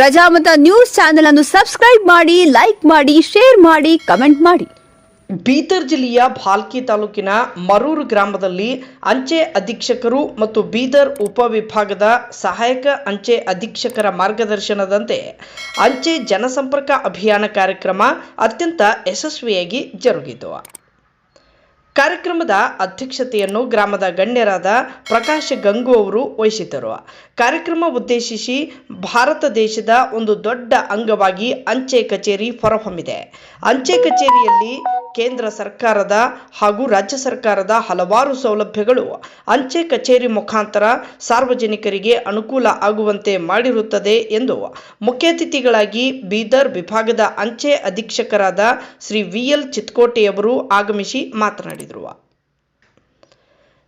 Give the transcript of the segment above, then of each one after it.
Prajamata news channel ಅನ್ನು subscribe ಮಾಡಿ, like ಮಾಡಿ, ಶೇರ್ ಮಾಡಿ, ಕಮೆಂಟ್ ಮಾಡಿ. ಬೀದರ್ ಜಿಲ್ಲೆಯ ಭಾಲ್ಕಿ ತಾಲೂಕಿನ ಮರೂರು ಗ್ರಾಮದಲ್ಲಿ ಅಂಚೆ ಅಧೀಕ್ಷಕರು ಮತ್ತು ಬೀದರ್ ಉಪವಿಭಾಗದ ಸಹಾಯಕ ಅಂಚೆ ಅಧೀಕ್ಷಕರ ಮಾರ್ಗದರ್ಶನದಂತೆ ಅಂಚೆ ಜನಸಂಪರ್ಕ ಅಭಿಯಾನ ಕಾರ್ಯಕ್ರಮ ಅತ್ಯಂತ ಯಶಸ್ವಿಯಾಗಿ ಜರುಗಿತು. ಕಾರ್ಯಕ್ರಮದ ಅಧ್ಯಕ್ಷತೆಯನ್ನು ಗ್ರಾಮದ ಗಣ್ಯರಾದ ಪ್ರಕಾಶ್ ಗಂಗು ಅವರು ವಹಿಸಿದ್ದರು. ಕಾರ್ಯಕ್ರಮ ಉದ್ದೇಶಿಸಿ ಭಾರತ ದೇಶದ ಒಂದು ದೊಡ್ಡ ಅಂಗವಾಗಿ ಅಂಚೆ ಕಚೇರಿ ಹೊರಹೊಮ್ಮಿದೆ. ಅಂಚೆ ಕಚೇರಿಯಲ್ಲಿ ಕೇಂದ್ರ ಸರ್ಕಾರದ ಹಾಗೂ ರಾಜ್ಯ ಸರ್ಕಾರದ ಹಲವಾರು ಸೌಲಭ್ಯಗಳು ಅಂಚೆ ಕಚೇರಿ ಮುಖಾಂತರ ಸಾರ್ವಜನಿಕರಿಗೆ ಅನುಕೂಲ ಆಗುವಂತೆ ಮಾಡಿರುತ್ತದೆ ಎಂದು ಮುಖ್ಯ ಅತಿಥಿಗಳಾಗಿ ಬೀದರ್ ವಿಭಾಗದ ಅಂಚೆ ಅಧೀಕ್ಷಕರಾದ ಶ್ರೀ ವಿ ಎಲ್ ಚಿತ್ಕೋಟೆಯವರು ಆಗಮಿಸಿ ಮಾತನಾಡಿದರು.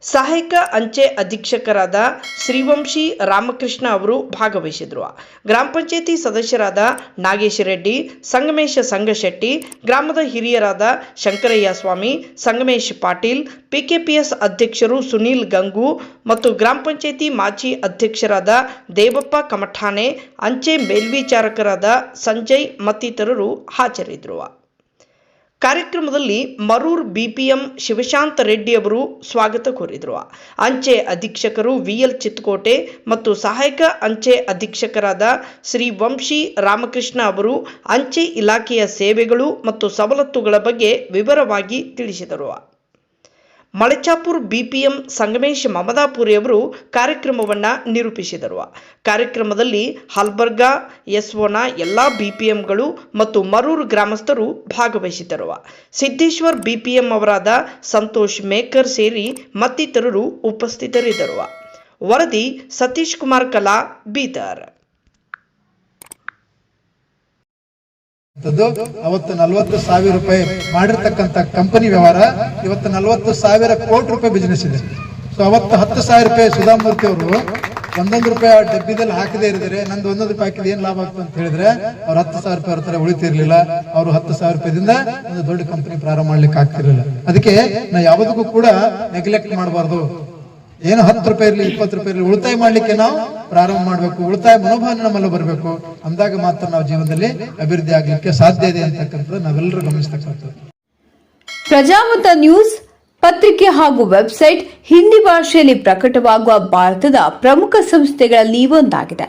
ಸಹಾಯಕ ಅಂಚೆ ಅಧೀಕ್ಷಕರಾದ ಶ್ರೀವಂಶಿ ರಾಮಕೃಷ್ಣ ಅವರು ಭಾಗವಹಿಸಿದ್ರು. ಗ್ರಾಮ ಪಂಚಾಯತಿ ಸದಸ್ಯರಾದ ನಾಗೇಶ್ ರೆಡ್ಡಿ, ಸಂಗಮೇಶ ಸಂಗಶೆಟ್ಟಿ, ಗ್ರಾಮದ ಹಿರಿಯರಾದ ಶಂಕರಯ್ಯ ಸ್ವಾಮಿ, ಸಂಗಮೇಶ್ ಪಾಟೀಲ್, ಪಿಕೆಪಿಎಸ್ ಅಧ್ಯಕ್ಷರು ಸುನೀಲ್ ಗಂಗು ಮತ್ತು ಗ್ರಾಮ ಪಂಚಾಯತಿ ಮಾಜಿ ಅಧ್ಯಕ್ಷರಾದ ದೇವಪ್ಪ ಕಮಠಾನೆ ಅಂಚೆ ಮೇಲ್ವಿಚಾರಕರಾದ ಸಂಜಯ್ ಮತ್ತಿತರರು ಹಾಜರಿದ್ದರು ಕಾರ್ಯಕ್ರಮದಲ್ಲಿ ಮರೂರ್ ಬಿಪಿಎಂ ಶಿವಶಾಂತ ರೆಡ್ಡಿ ಅವರು ಸ್ವಾಗತ ಕೋರಿದರು. ಅಂಚೆ ಅಧೀಕ್ಷಕರು ವಿಎಲ್ ಚಿತ್ಕೋಟೆ ಮತ್ತು ಸಹಾಯಕ ಅಂಚೆ ಅಧೀಕ್ಷಕರಾದ ಶ್ರೀ ವಂಶಿ ರಾಮಕೃಷ್ಣ ಅವರು ಅಂಚೆ ಇಲಾಖೆಯ ಸೇವೆಗಳು ಮತ್ತು ಸವಲತ್ತುಗಳ ಬಗ್ಗೆ ವಿವರವಾಗಿ ತಿಳಿಸಿದರು. ಮಳಚಾಪುರ್ ಬಿಪಿಎಂ ಸಂಗಮೇಶ್ ಮಮದಾಪುರಿ ಅವರು ಕಾರ್ಯಕ್ರಮವನ್ನು ನಿರೂಪಿಸಿದರು. ಕಾರ್ಯಕ್ರಮದಲ್ಲಿ ಹಲ್ಬರ್ಗಾ ಎಸ್ಒನ ಎಲ್ಲ ಬಿಪಿಎಂಗಳು ಮತ್ತು ಮರೂರು ಗ್ರಾಮಸ್ಥರು ಭಾಗವಹಿಸಿದರು. ಸಿದ್ದೇಶ್ವರ್ ಬಿಪಿಎಂ ಅವರಾದ ಸಂತೋಷ್ ಮೇಕರ್ ಸೇರಿ ಮತ್ತಿತರರು ಉಪಸ್ಥಿತರಿದ್ದರು. ವರದಿ ಸತೀಶ್ ಕುಮಾರ್ ಕಲಾ, ಬೀದರ್. ಅವತ್ತು ನಲವತ್ತು ಸಾವಿರ ರೂಪಾಯಿ ಮಾಡಿರ್ತಕ್ಕಂಥ ಕಂಪನಿ ವ್ಯವಹಾರ, ಇವತ್ತು ನಲವತ್ತು ಸಾವಿರ ಕೋಟಿ ರೂಪಾಯಿ ಬಿಸ್ನೆಸ್ ಇದೆ. ಸೊ ಅವತ್ತು ಹತ್ತು ಸಾವಿರ ರೂಪಾಯಿ ಸುಧಾಮೂರ್ತಿ ಅವರು ಒಂದೊಂದು ರೂಪಾಯಿ ಆ ಡಬ್ಬಿದಲ್ಲಿ ಹಾಕದೇ ಇರಿದ್ರೆ, ನಂದು ಒಂದೊಂದು ರೂಪಾಯಿ ಹಾಕಿದ್ರೆ ಏನ್ ಲಾಭ ಆಗ್ತದೆ ಅಂತ ಹೇಳಿದ್ರೆ, ಅವ್ರು ಹತ್ತು ಸಾವಿರ ರೂಪಾಯಿ ಅವ್ರ ತರ ಉಳಿತಿರ್ಲಿಲ್ಲ. ಅವರು ಹತ್ತು ಸಾವಿರ ರೂಪಾಯಿದಿಂದ ಒಂದು ದೊಡ್ಡ ಕಂಪನಿ ಪ್ರಾರಂಭ ಮಾಡ್ಲಿಕ್ಕೆ ಆಗ್ತಿರ್ಲಿಲ್ಲ. ಅದಕ್ಕೆ ನಾ ಯಾವುದಕ್ಕೂ ಕೂಡ ನೆಗ್ಲೆಕ್ಟ್ ಮಾಡಬಾರ್ದು. ಏನು ಹತ್ತು ರೂಪಾಯಿ ಇರಲಿ, ಇಪ್ಪತ್ತು ರೂಪಾಯಿ ಇರಲಿ ಉಳಿತಾಯ ಮಾಡ್ಲಿಕ್ಕೆ ನಾವು ಪ್ರಾರಂಭ ಮಾಡಬೇಕು, ಉಳಿತಾಯ ಮನೋಭಾವನೆ ನಮ್ಮಲ್ಲಿ ಬರಬೇಕು, ಅಂದಾಗ ಮಾತ್ರ ನಾವು ಜೀವನದಲ್ಲಿ ಅಭಿವೃದ್ಧಿ ಆಗಲಿಕ್ಕೆ ಸಾಧ್ಯ ಇದೆ ಅಂತಕ್ಕಂಥದ್ದು ನಾವೆಲ್ಲರೂ ಗಮನಿಸ್ತಕ್ಕಂಥದ್ದು. ಪ್ರಜಾಮತ ನ್ಯೂಸ್ ಪತ್ರಿಕೆ ಹಾಗೂ ವೆಬ್ಸೈಟ್ ಹಿಂದಿ ಭಾಷೆಯಲ್ಲಿ ಪ್ರಕಟವಾಗುವ ಭಾರತದ ಪ್ರಮುಖ ಸಂಸ್ಥೆಗಳಲ್ಲಿ ಒಂದಾಗಿದೆ.